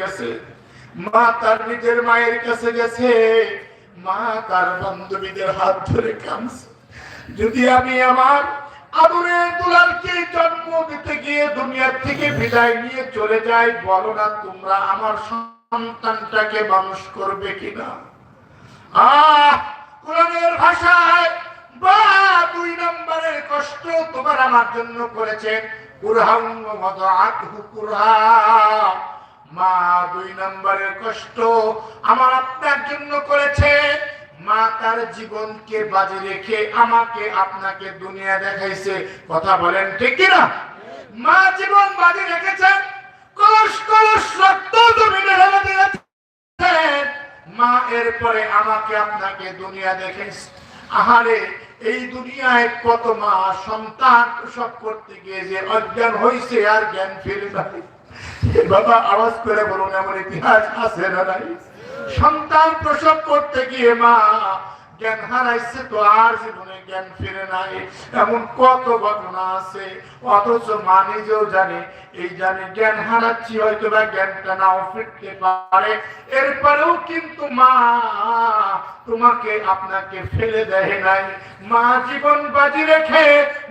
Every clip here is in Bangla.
গেছে। মা তার নিজের মায়ের কাছে গেছে। মা তার বান্ধবীদের হাত ধরে যদি আমি আমার আদরের দুলালকে জন্ম দিতে গিয়ে দুনিয়ার থেকে বিদায় নিয়ে চলে যাই, বলো না তোমরা আমার সন্তানটাকে মানুষ করবে কিনা? আহ, কোরআনের ভাষায় বা দুই নম্বরের কষ্ট তোমার আমার জন্য করেছে। মা দুই নম্বরের কষ্ট আমার আপনার জন্য করেছে। মা তার জীবনকে বাজি রেখে আমাকে আপনাকে দুনিয়া দেখাইছে। কথা বলেন ঠিক কিনা? মা জীবন বাজি রেখেছেন। কলস কলস জমিনে ঢেলে দিয়েছেন। মা এরপরে আমাকে আপনাকে দুনিয়া দেখাইছে। আহারে, এই দুনিয়ায় কত মা সন্তান প্রসব করতে গিয়ে যে অজ্ঞান হয়েছে আর জ্ঞান ফিরে বাবা আওয়াজ করে বলুন এমন ইতিহাস আছে না নাই? সন্তান প্রসব করতে গিয়ে মা জ্ঞান হারাইছে তো আর জীবনে জ্ঞান ফিরে নাই। এমন কত ঘটনা আছে, অথচ মা নিজেও জানে, এই জানে জ্ঞান হারাচ্ছি হয়তো বা জ্ঞানটা নাও ফিরতে পারে। এরপরেও কিন্তু মা তোমাকে আপনাকে ফেলে দেয় নাই। মা জীবন বাজি রেখে,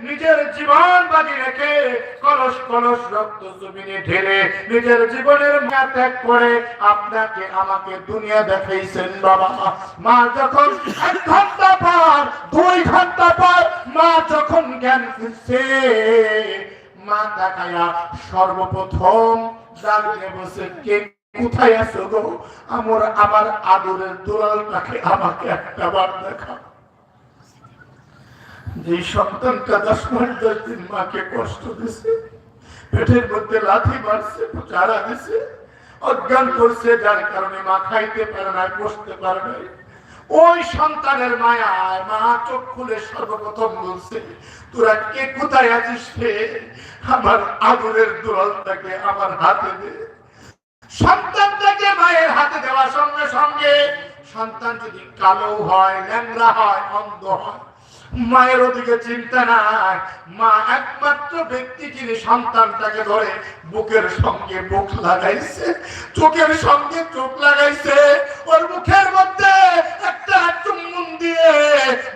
নিজের জীবন বাজি রেখে কলস কলস রক্ত জমিনে ঢেলে নিজের জীবনের মা ত্যাগ করে আপনাকে আমাকে দুনিয়া দেখাইছেন বাবা মা যখন ঘণ্টা পর, দুই ঘণ্টা পর মা যখন জ্ঞান ফিরছে, মা তাকায়া সর্বপ্রথম দাঁড়িয়ে বসে কে কোথায় আছো গো? আমার আমার আদরের দুলালটাকে আমাকে একটা বার দেখা যে সন্তানটা দশ মাস, দশ দিন মাকে কষ্ট দিছে, পেটের মধ্যে লাথি মারছে, চারা দিছে, অজ্ঞান করছে, যার কারণে মা খাইতে পারে না বসতে পারে না ওই সন্তানের মায়ায় মা চোখ খুলে সর্বপ্রথম বলছে, তোরা কে, কোথায় আছিস আমার আগুনের দুরন্তকে আমার হাতে দে। সন্তানটাকে মায়ের হাতে দেওয়ার সঙ্গে সঙ্গে সন্তান যদি কালো হয় ল্যাংরা হয়, অন্ধ হয় মায়ের ওদিকে চিন্তা নাই। মা একমাত্র ব্যক্তি যিনি সন্তানটাকে ধরে বুকের সঙ্গে বুক লাগাইছে, চোখের সঙ্গে চোখ লাগাইছে, ওর মুখের মধ্যে একটা চুম্বন দিয়ে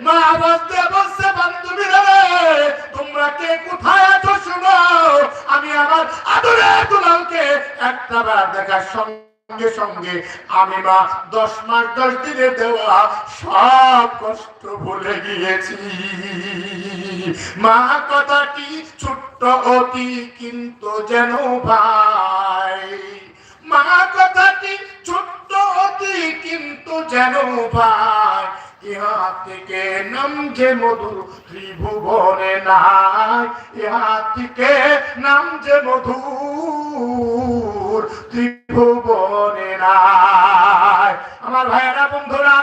মা আওয়াজ দিয়ে বলছে বান্ধবীরা তোমরা কে? কোথায় আছো শুনো? আমি আমার আদরে দুলালকে একটা বার দেখার সঙ্গে সঙ্গে সঙ্গে আমি মা দশ মাস, দশ দিনে দেওয়া সব কষ্ট ভুলে গিয়েছি। মা কথাটি ছোট্ট অতি, কিন্তু যেন ভাই। মা কথাটি ছোট্ট অতি, কিন্তু যেন ভাই। ইহা থেকে নামছে মধুর ত্রিভুবনে নাই ইহা থেকে নামছে মধুর ত্রিভুবনে নাই। আমার ভাইয়েরা বন্ধুরা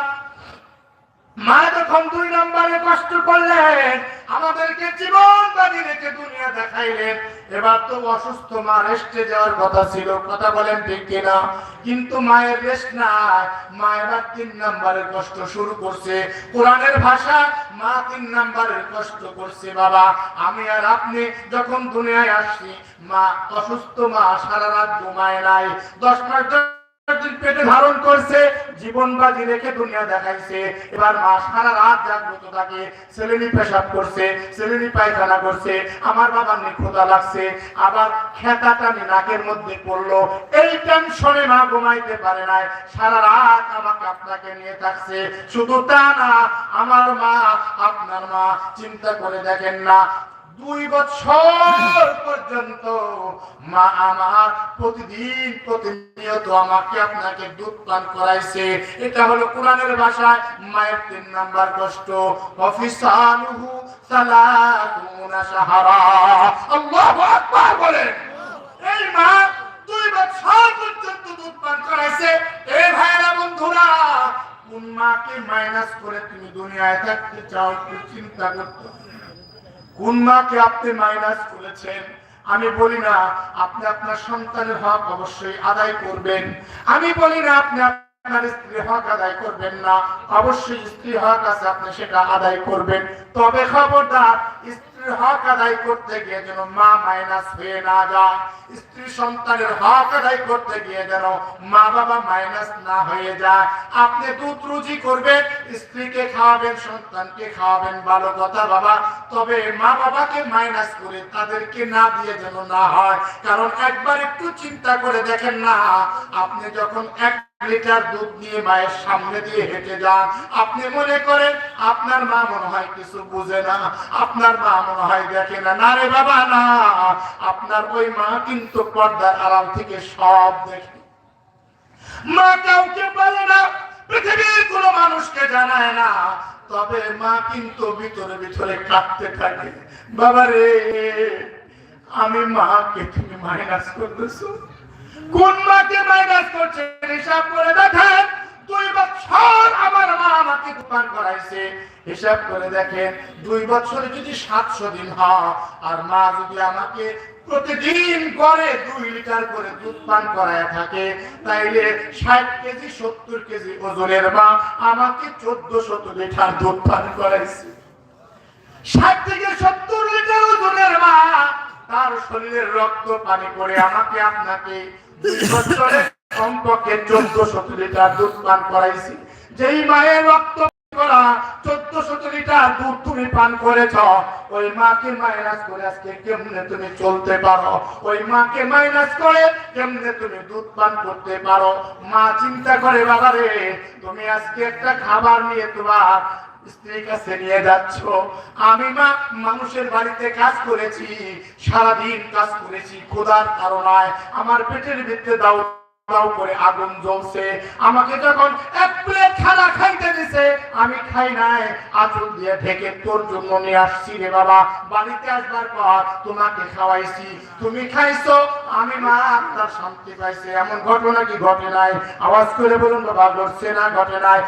মা যখন দুই নম্বরে কষ্ট করলেন, আমাদেরকে জীবন বাজি রেখে দুনিয়া দেখাইলেন। এবার তো অসুস্থ মা রেস্টে যাওয়ার কথা ছিল, কথা বলেন ঠিক কিনা? কিন্তু মায়ের রেস্ট নাই, মা এবার তিন নম্বরের কষ্ট শুরু করছে। কোরআনের ভাষা, মা তিন নম্বরের কষ্ট করছে, বাবা। আমি আর আপনি যখন দুনিয়ায় আসছি, মা অসুস্থ মা সারা রাত ঘুমায় নাই। দশ মাস দিন পেটে ধারণ করছে, জীবন বাজি রেখে দুনিয়া দেখাইছে। এবার মা সারা রাত জাগ্রত থাকে ছেলেনি পেশাব করছে ছেলেনি পায়খানা করছে, আমার বাবার নিখোদা লাগছে, আবার খেতা টানি নাকের মধ্যে পড়ল। এই টেনশনে মা ঘুমাইতে পারে নাই, সারা রাত আমাকে আপনাকে নিয়ে থাকছে। শুধু তা না, আমার মা, আপনার মা, চিন্তা করে দেখেন না, দুই বছর পর্যন্ত মা আমার প্রতিদিন প্রতিনিয়ত আমাকে আপনাকে দুধ পান করাইছে। এটা হলো কোরআনের ভাষায়, মায়ের তিন নাম্বার কষ্ট। অফিসানুহু সালাতুনা সাহারা আল্লাহু আকবার বলেন। এই মা দুই বছর পর্যন্ত দুধ পান করাইছে। এই ভাইরা বন্ধুরা, কোন মাকে মাইনাস করে তুমি দুনিয়ায় থাকতে চাও একটু চিন্তা করতে। কোন মাকে আপনি মাইনাস করেছেন? আমি বলি না আপনি আপনার সন্তানের হক অবশ্যই আদায় করবেন। আমি বলি না আপনি আপনি করবেন। স্ত্রী স্ত্রীর হক আদায় করতে গিয়ে যেন মা মাইনাস হয়ে না যায়। স্ত্রী সন্তানের হক আদায় করতে গিয়ে যেন মা বাবা মাইনাস না হয়ে যায়। আপনি দুধ রুজি করবেন, স্ত্রীকে খাওয়াবেন, সন্তানকে খাওয়াবেন, ভালো কথা বাবা। তবে মা বাবাকে মাইনাস করে তাদেরকে না দিয়ে যেন না হয়। কারণ একবার একটু চিন্তা করে দেখেন না, আপনি যখন এক লিটার দুধ নিয়ে মায়ের সামনে দিয়ে হেঁটে যান। আপনি মনে করেন, আপনার মা মনে হয় কিছু বুঝে না, আপনার মা মনে হয় দেখে না। না রে বাবা, না। আপনার ওই মা কিন্তু পর্দার আড়াল থেকে সব দেখে। মা কাউকে বলে না, পৃথিবীর কোনো মানুষকে জানায় না। তবে মা কিন্তু ভিতরে ভিতরে কাঁদতে থাকে। বাবা রে, আমি মাকে তুমি মাইনাস করতেছো কোন মাকে মাইনাস করছে? হিসাব করে দেখেন, দুই বছর আমার মা আমাকে দোকান করাইছে। হিসাব করে দেখেন, দুই বছরে যদি সাতশো দিন হয়, আর মা যদি আমাকে প্রতিদিন করে দুই লিটার করে দুধ পান করায় থাকে, তাইলে ষাট কেজি, সত্তর কেজি ওজনের মা আমাকে চোদ্দ শত লিটার দুধ পান করাইছে। ষাট থেকে সত্তর লিটার ওজনের মা, তার শরীরের রক্ত পানি করে আমাকে আপনাকে লিটার দুধ পান করাইছি। যেই মায়ের রক্ত করা লিটার দুধ তুমি পান করেছ, ওই মাকে মাইনাস করে আজকে কেমনে তুমি চলতে পারো? ওই মাকে মাইনাস করে কেমনে তুমি দুধ পান করতে পারো? মা চিন্তা করে তুমি আজকে একটা খাবার নিয়ে তোমার স্ত্রীর কাছে নিয়ে যাচ্ছ। আমি মা মানুষের বাড়িতে কাজ করেছি, সারাদিন কাজ করেছি, খোদার কারণায় আমার পেটের ভিতরে দাও করে আগুন জ্বলছে। আমাকে যখন এক প্লেট খানা খাইতে দিছে, আমি খাই নাই। দিয়ে ঢেকে তোর জন্য নিয়ে আসছি রে বাবা। বাড়িতে আসবার পর তোমাকে খাওয়াইছি। তুমি খাইছো, আমি মা আপনার শান্তি পাইছে। এমন ঘটনা কি ঘটে নাই? আওয়াজ করে বলুন, বাবা, ঘটছে না ঘটে নাই?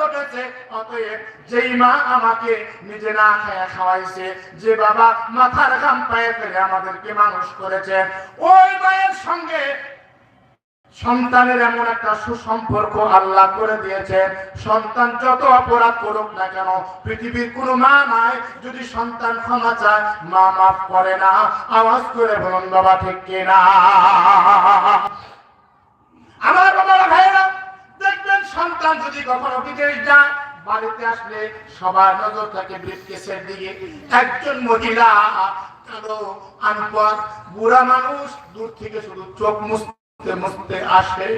ঘটেছে। অতএব যেই মা আমাকে নিজে না খাওয়াইছে, যে বাবা মাথার ঘাম পায়ে ফেলে আমাদেরকে মানুষ করেছে, ওই মায়ের সঙ্গে সন্তানের এমন একটা সুসম্পর্ক আল্লাহ করে দিয়েছেন সন্তান যত অপরাধ করুক না কেন, পৃথিবীর কোনো মা নাই, যদি সন্তান ক্ষমা চায়, মা মাফ করে না। আওয়াজ করে বলুন, বাবা, ঠিক কিনা আমার বাবারা ভাইয়েরা, দেখবেন সন্তান যদি কখনো বিদেশ যায়, বাড়িতে আসলে সবার নজর থাকে ব্রিফকেসের দিকে। একজন মহিলা, কালো আনপর বুড়া মানুষ, দূর থেকে শুধু চোখ মুছতে মুছতে আসে,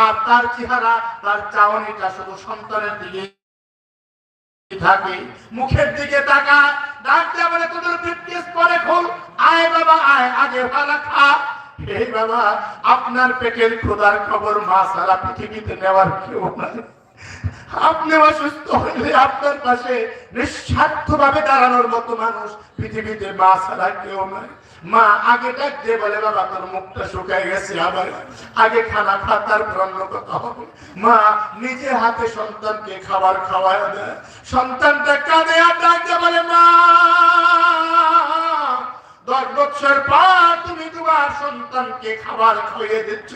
আর তার চেহারা, তার চাওয়ানিটা শুধু সন্তানের দিকে থাকে। মুখের দিকে তাকায়, ডাক দেয়া বলে, তোদের পরে খোল। আয় বাবা, আয়, আগে খা। এই বাবা, আপনার পেটের খোদার খবর মা সারা পৃথিবীতে নেওয়ার কেউ নাই। আপনি অসুস্থ হইলে আপনার পাশে নিঃস্বার্থ ভাবে দাঁড়ানোর মতো মানুষ পৃথিবীতে মা ছাড়া কেউ নাই। মা আগে ডাক দিয়ে বলে, বাবা, তোর মুখটা শুকায় গেছে আবার। আগে খানা খা, তারপর অন্য কথা হবে। মা নিজে হাতে সন্তানকে খাবার খাওয়ায় দেয়। সন্তানটা কাঁদে আর ডাক বলে, মা, দশ বছর পর তুমি তোমার সন্তানকে খাবার খাইয়ে দিচ্ছ।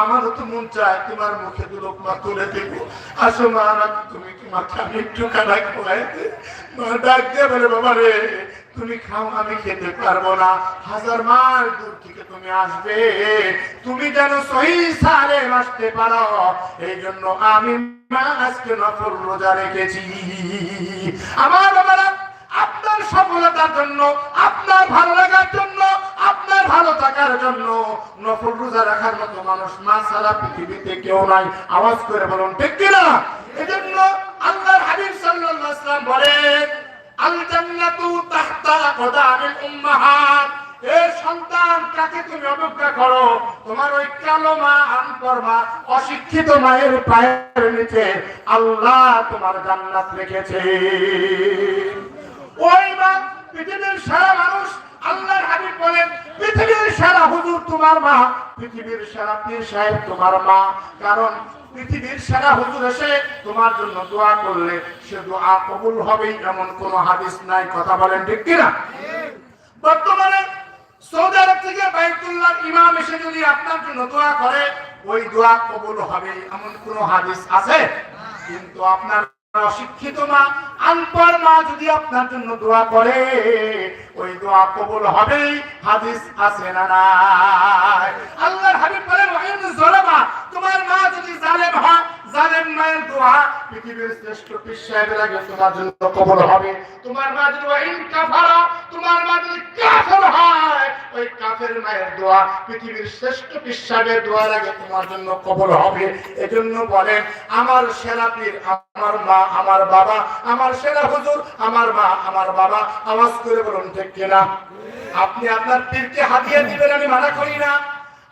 আমারও তো মন চায় তোমার মুখে দু লোকমা তুলে দেবো। আসো মা তুমি তোমাকে আমি একটু খানা খাওয়াই মা ডাক দিয়ে বলে, বাবা রে তুমি খাও, আমি খেতে পারব না। হাজার মাস দূর থেকে তুমি আসবে। তুমি যেন সহি সালে আসতে পারো। এই জন্য আমি আজকে নফল রোজা রেখেছি। আমার বাবারা, আপনার সফলতার জন্য, আপনার ভালো লাগার জন্য, আপনার ভালো থাকার জন্য নফল রোজা রাখার মতো মানুষ না সারা পৃথিবীতে কেউ নাই। আওয়াজ করে বলুন, ঠিক কিনা? এজন্য আল্লাহর হাবিব সাল্লাল্লাহু আলাইহি বলেন এ সন্তান, কাকে তুমি করো? তোমার ওই মা অশিক্ষিত মায়ের পায়ের নিচে। আল্লাহ তোমার জান্নাত রেখেছে। ওই মা, পৃথিবীর সেরা মানুষ আল্লাহর হাবিব বলেন, পৃথিবীর সেরা হুজুর তোমার মা, পৃথিবীর সেরা পীর সাহেব তোমার মা। কারণ পৃথিবীর সেরা হুজুর এসে তোমার জন্য দোয়া করলে সে দোয়া কবুল হবেই এমন কোন হাদিস নাই, কথা বলেন ঠিক কিনা? বর্তমানে সৌদি আরব থেকে বাইতুল্লাহ ইমাম এসে যদি আপনার জন্য দোয়া করে, ওই দোয়া কবুল হবে এমন কোন হাদিস আছে? কিন্তু আপনার অশিক্ষিত মা, আনপড় মা যদি আপনার জন্য দোয়া করে, ওই দোয়া কবুল হাদিস আছে না আল্লাহর হাবিব বলেন তোমার মা যদি জালেম হয় জালেম দোয়া পৃথিবীর শ্রেষ্ঠ আগে তোমার জন্য কবুল হবে। তোমার ওয়াইন কাফারা তোমার কাফের হয়, ওই কাফের মায়ের দোয়া পৃথিবীর শ্রেষ্ঠ দোয়ার আগে তোমার জন্য কবুল হবে। এজন্য বলেন, আমার সেরা পীর, আমার মা, আমার বাবা, আমার সেরা হুজুর, আমার মা, আমার বাবা, আওয়াজ করে বলুন ঠিক কিনা? আপনি আপনার পীরকে হাতিয়ে দিবেন, আমি মানা করি না।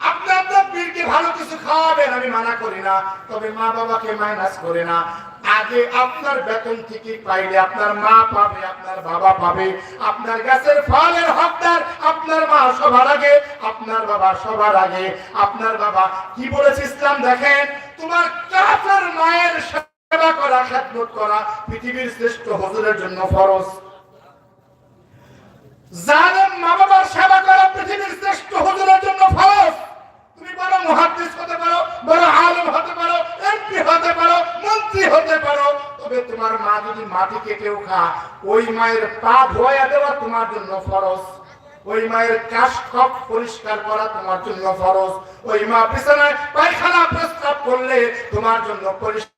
আপনি আপনার পীরকে ভালো কিছু খাওয়াবেন, আমি মানা করি না, তবে মা বাবাকে মাইনাস করে না। আগে আপনার বেতন থেকে পাইলে আপনার মা পাবে, আপনার বাবা পাবে। আপনার গাছের ফলের হকদার আপনার মা সবার আগে, আপনার বাবা সবার আগে। আপনার বাবা কি বলেছে ইসলাম দেখেন? তোমার কাফের মায়ের সেবা করা, খেদমত করা পৃথিবীর শ্রেষ্ঠ হজুরের জন্য ফরজ। জালেম মা বাবার সেবা করা পৃথিবীর শ্রেষ্ঠ হুজুরের জন্য ফরজ। তুমি বড় মহাদেশ হতে পারো বড় আলম হতে পারো, এমপি হতে পারো, মন্ত্রী হতে পারো, তবে তোমার মা যদি মাটি কেটেও খা ওই মায়ের পা ধোয়া দেওয়া তোমার জন্য ফরজ। ওই মায়ের কাশ কপ পরিষ্কার করা তোমার জন্য ফরজ। ওই মা বিছানায় পায়খানা প্রস্তাব করলে তোমার জন্য পরিষ্কার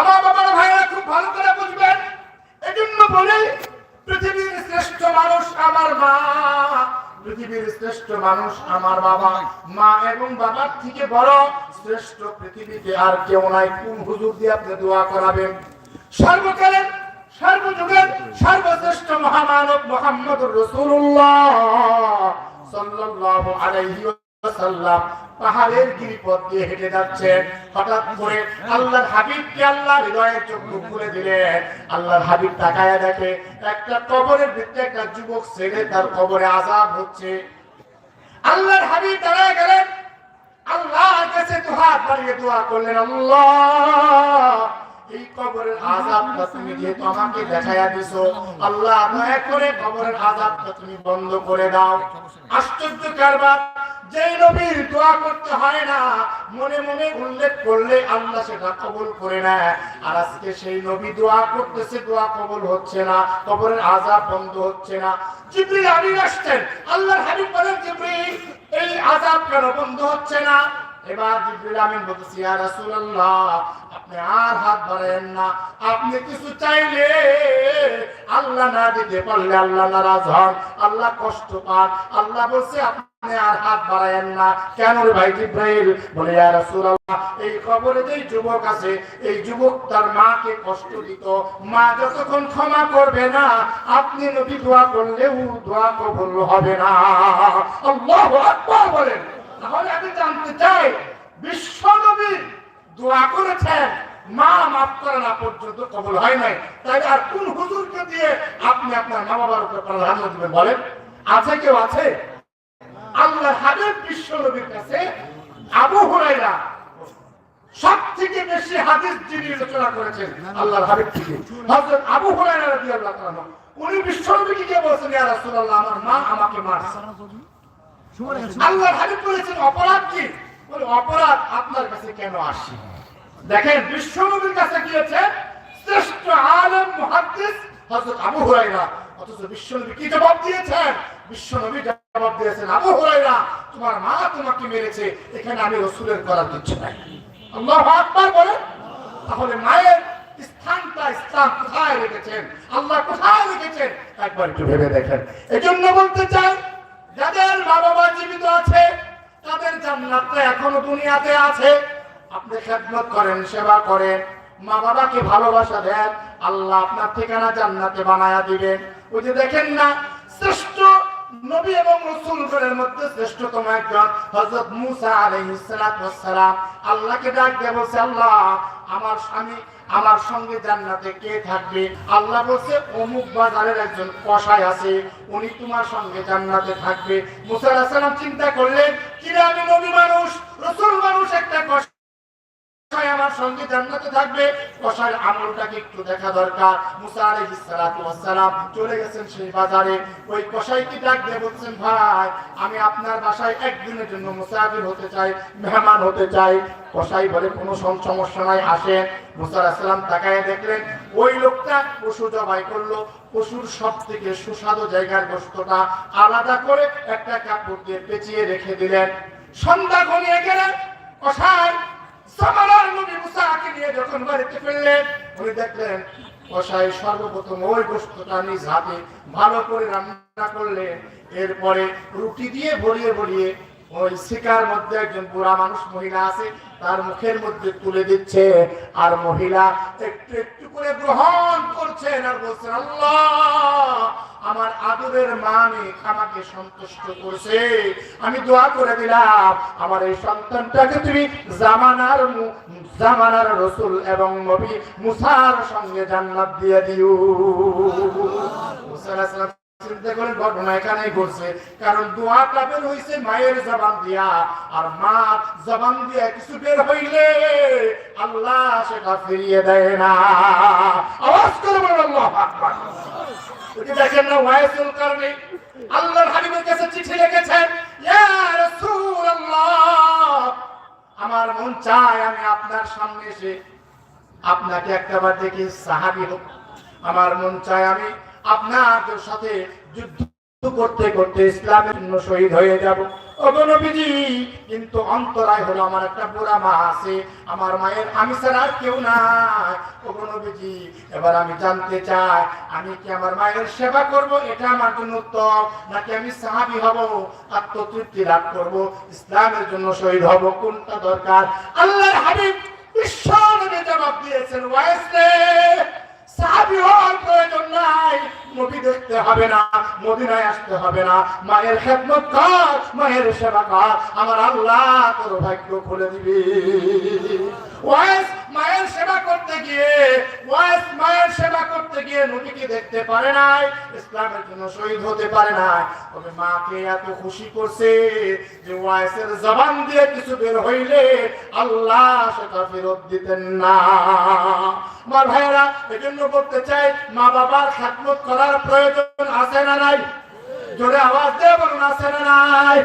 আমার বাবারা ভাইরা খুব ভালো করে বুঝবেন। এজন্য বলি, পৃথিবীর শ্রেষ্ঠ মানুষ আমার মা। পৃথিবীর শ্রেষ্ঠ মানুষ আমার বাবা। মা এবং বাবার থেকে বড় শ্রেষ্ঠ পৃথিবীতে আর কেউ নাই। কোন হুজুর দিয়ে আপনি দোয়া করাবেন? সর্বকালের, সর্বযুগের সর্বশ্রেষ্ঠ মহামানব মোহাম্মদুর রাসূলুল্লাহ সাল্লাল্লাহু আলাইহি ওয়াসাল্লাম পাহাড়ের গিরিপথ দিয়ে হেঁটে যাচ্ছেন। হঠাৎ করে আল্লাহর হাবিবকে আল্লাহ হৃদয়ের খুলে দিলেন। আল্লাহর হাবিব তাকায়া দেখে একটা কবরের ভিতরে একটা যুবক ছেলে তার কবরে আজাব হচ্ছে। আল্লাহর হাবিব দাঁড়ায় গেলেন। কাছে বাড়িয়ে দোয়া করলেন, আল্লাহ, এই কবরের আযাবটা তুমি যেহেতু আমাকে দেখাইয়া দিছো, আল্লাহ, দয়া করে কবরের আযাবটা তুমি বন্ধ করে দাও। আশ্চর্য কারবার। যে নবীর দোয়া করতে হয় না, মনে মনে উল্লেখ করলে আল্লাহ সেটা কবল করে নেয়। আর আজকে সেই নবী দোয়া করতেছে, দোয়া কবল হচ্ছে না, কবরের আজাব বন্ধ হচ্ছে না। জিবরিল আমিন আসছেন। আল্লাহর হাবিব বলেন, জিবরিল, এই আজাব কেন বন্ধ হচ্ছে না? এবার জিবরিল আমিন বলতেছি, ইয়া রাসূলুল্লাহ, আপনি আর হাত বাড়ায়েন না। আপনি কিছু চাইলে আল্লাহ না দিতে পারলে আল্লাহ নারাজ হন। আল্লাহ কষ্ট পান। আল্লাহ বলছে, আপনি আর হাত বাড়ায়েন না। কেন ভাই জিব্রাইল? বলে, ইয়া রাসূলুল্লাহ, এই খবরে যে যুবক আছে, এই যুবক তার মাকে কষ্ট দিত। মা যতক্ষণ ক্ষমা করবে না, আপনি নবী দোয়া করলেও দোয়া কবুল হবে না। আল্লাহু আকবার বলেন। তাহলে আমি জানতে চাই বিশ্ব নবী দোয়া করেছেন, মা মাফ করে না পর্যন্ত কবল হয় নাই। তাহলে আর কোন হুজুরকে দিয়ে আপনি আপনার মা বাবার উপর প্রাধান্য দিবেন বলেন? আছে কেউ আছে? আল্লাহ হাবিব বিশ্ব নবীর কাছে আবু হুরাইরা সব থেকে বেশি হাদিস যিনি রচনা করেছেন, আল্লাহর হাবিব থেকে হযরত আবু হুরায়রা রাদিয়াল্লাহু তাআলা, উনি বিশ্ব নবীকে বলছেন, ইয়া রাসূলুল্লাহ, আমার মা আমাকে মারছে। আল্লাহর হাবিব বলেছেন অপরাধ কি? বলে অপরাধ আপনার কাছে কেন আসে? দেখেন বিশ্ব নবীর কাছে গিয়েছে শ্রেষ্ঠ আলেম মুহাদ্দিস হযরত আবু হুরায়রা। অথচ বিশ্ব নবী কি জবাব দিয়েছেন? বিশ্ব নবী জবাব দিয়েছেন আবু হুরায়রা তোমার মা তোমাকে মেরেছে এখানে আমি রাসূলের করার কিছু নাই। আল্লাহু আকবার বলে তাহলে মায়ের স্থানটা ইসলাম কোথায় রেখেছেন? আল্লাহ কোথায় রেখেছেন? একবার একটু ভেবে দেখেন। এজন্য বলতে চাই যাদের মা বাবা জীবিত আছে, তাদের জান্নাতটা এখনও দুনিয়াতে আছে। আপনি খেদমত করেন, সেবা করেন। মা বাবাকে ভালোবাসা দেন, আল্লাহ আপনার ঠিকানা জান্নাতে বানায়া দিবেন। ওই যে দেখেন না, শ্রেষ্ঠ নবী এবং রসুলগণের মধ্যে শ্রেষ্ঠতম একজন হযরত মুসা আলাইহিস সালাতু আল্লাহকে ডাক বলছে, আল্লাহ, আমার স্বামী আমার সঙ্গে জান্নাতে কে থাকবে? আল্লাহ বলছে, অমুক বাজারের একজন কসাই আছে, উনি তোমার সঙ্গে জান্নাতে থাকবে। মুসার আসালাম সালাম চিন্তা করলেন, কিরা আমি নবী মানুষ, রসুল মানুষ একটা কসাই। কসাই আমার সঙ্গে জান্নাতে থাকবে। কসাইয়ের আমলটাকে একটু দেখা দরকার। চলে গেছেন সেই বাজারে। ওই কসাইকে ডাক দিয়ে বলছেন, ভাই, আমি আপনার বাসায় একদিনের জন্য মুসাফির হতে চাই, মেহমান হতে চাই। কসাই বলে, কোনো সমস্যা নাই, আসেন। মুসা আলাইহিস তাকায় দেখলেন, ওই লোকটা পশু জবাই করল। পশুর সব থেকে সুস্বাদু জায়গার গোস্তটা আলাদা করে একটা কাপড় দিয়ে পেঁচিয়ে রেখে দিলেন। সন্ধ্যা ঘনিয়ে গেলেন কসাই সামারার নবী মুসাকে নিয়ে যখন বাড়িতে ফিরলেন, উনি দেখলেন কষাই সর্বপ্রথম ওই গোস্তটা নিজ হাতে ভালো করে রান্না করলেন। এরপরে রুটি দিয়ে ভরিয়ে ভরিয়ে ওই শিকার মধ্যে একজন বুড়া মানুষ মহিলা আছে তার মুখের মধ্যে তুলে দিচ্ছে, আর মহিলা একটু একটু করে গ্রহণ করছেন আর বলছেন আল্লাহ, আমার আদরের মামি আমাকে সন্তুষ্ট করছে। আমি দোয়া করে দিলাম, আমার এই সন্তানটাকে তুমি জামানার জামানার রসুল এবং নবী মুসার সঙ্গে জান্নাত দিয়ে দিও। ঘটনা এখানেই ঘটছে। কারণ দোয়াটা বের হইছে মায়ের জবান দিয়া, আর মা জবান দিয়া কিছু বের হইলে আল্লাহ সেটা ফিরিয়ে দেয় না। আওয়াজ করে আল্লাহু দেখেন না আল্লাহর হাবিবের কাছে চিঠি লিখেছেন, ইয়া রাসূলুল্লাহ, আমার মন চায় আমি আপনার সামনে এসে আপনাকে একটাবার দেখি, সাহাবি হোক। আমার মন চায় আমি আপনার সাথে যুদ্ধ করতে করতে ইসলামের জন্য শহীদ হয়ে যাব। কিন্তু অন্তরায় হলো আমার একটা বুড়া মা আছে। আমার মায়ের আমি আর কেউ নাই। এবার আমি জানতে চাই, আমি কি আমার মায়ের সেবা করব? এটা আমার জন্য উত্তম। নাকি আমি সাহাবি হব, আত্মতৃপ্তি লাভ করব, ইসলামের জন্য শহীদ হব? কোনটা দরকার? আল্লাহর হাবিব জবাব দিয়েছেন ওয়াইসলে সাহাবি হওয়ার প্রয়োজন নাই। নবী দেখতে হবে না, মদিনায় আসতে হবে না। মায়ের খেদমত কর, মায়ের সেবা কর। আমার আল্লাহ তোর ভাগ্য খুলে দিবি। ওয়াইস মায়ের সেবা করতে গিয়ে ওয়াইস মায়ের সেবা করতে গিয়ে নবীকে দেখতে পারে নাই, ইসলামের জন্য শহীদ হতে পারে নাই। তবে মাকে এত খুশি করছে যে ওয়াইসের জবান দিয়ে কিছু বের হইলে আল্লাহ সেটা ফেরত দিতেন না। আমার ভাইয়েরা, এজন্য বলতে চাই, মা বাবার খাতমত করার প্রয়োজন আছে না নাই? জোরে আওয়াজ দিয়ে বলুন, আছে না নাই?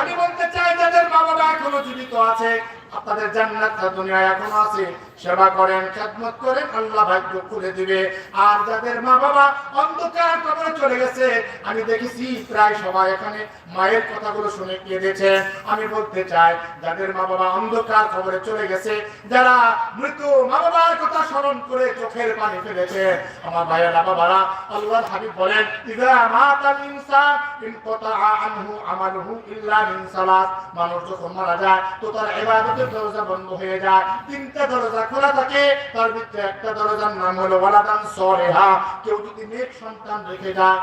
আমি বলতে চাই, যাদের মা বাবা এখনও জীবিত আছে, আপনাদের জান্নাতটা দুনিয়ায় এখনও আছে। সেবা করেন, খেদমত করেন, আল্লাহ ভাগ্য খুলে দিবে। আর যাদের মা বাবা অন্ধকার কবরে চলে গেছে, আমি দেখেছি প্রায় সবাই এখানে মায়ের কথাগুলো শুনে কেঁদেছে আমি বলতে চাই, যাদের মা বাবা অন্ধকার কবরে চলে গেছে, যারা মৃত মা বাবার কথা স্মরণ করে চোখের পানি ফেলেছে, আমার ভাইয়েরা, বাবারা, আল্লাহর হাবিব বলেন, ইযা মাতাল ইনসান ইনকাতা আনহু আমালুহু ইল্লা মিন সালাত। মানুষ যখন মারা যায়, তো তার ইবাদতের দরজা বন্ধ হয়ে যায়। তিনটা দরজা খোলা থাকে, তার ভিতরে একটা দরজার নাম হলো ওয়ালাদান সলেহা। কেউ যদি নেক সন্তান রেখে যায়,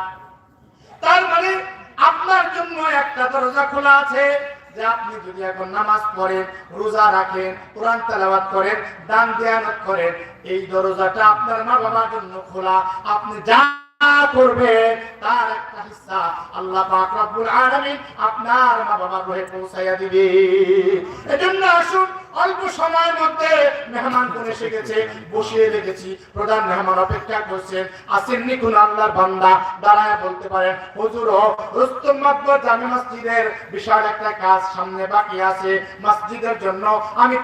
তার মানে আপনার জন্য একটা দরজা খোলা আছে যে আপনি যদি এখন নামাজ পড়েন, রোজা রাখেন, কোরআন করেন, দান দেয়ানত করেন, এই দরজাটা আপনার মা বাবার জন্য খোলা। আপনি যা করবে তার একটা আল্লাহ পাক রব্বুল আলামিন আপনার মা বাবার রহে পৌঁছাইয়া দিবে। এজন্য আসুন অল্প সময়ের মধ্যে মেহমান কোন এসে গেছে, বসিয়ে রেখেছি। প্রধান মেহমান অপেক্ষা করছেন। আসেননি কোন আল্লাহর বান্দা, দাঁড়ায় বলতে পারেন, হুজুর রুস্তম মাকবর জামি মসজিদের বিশাল একটা কাজ সামনে বাকি আছে। মসজিদের জন্য আমি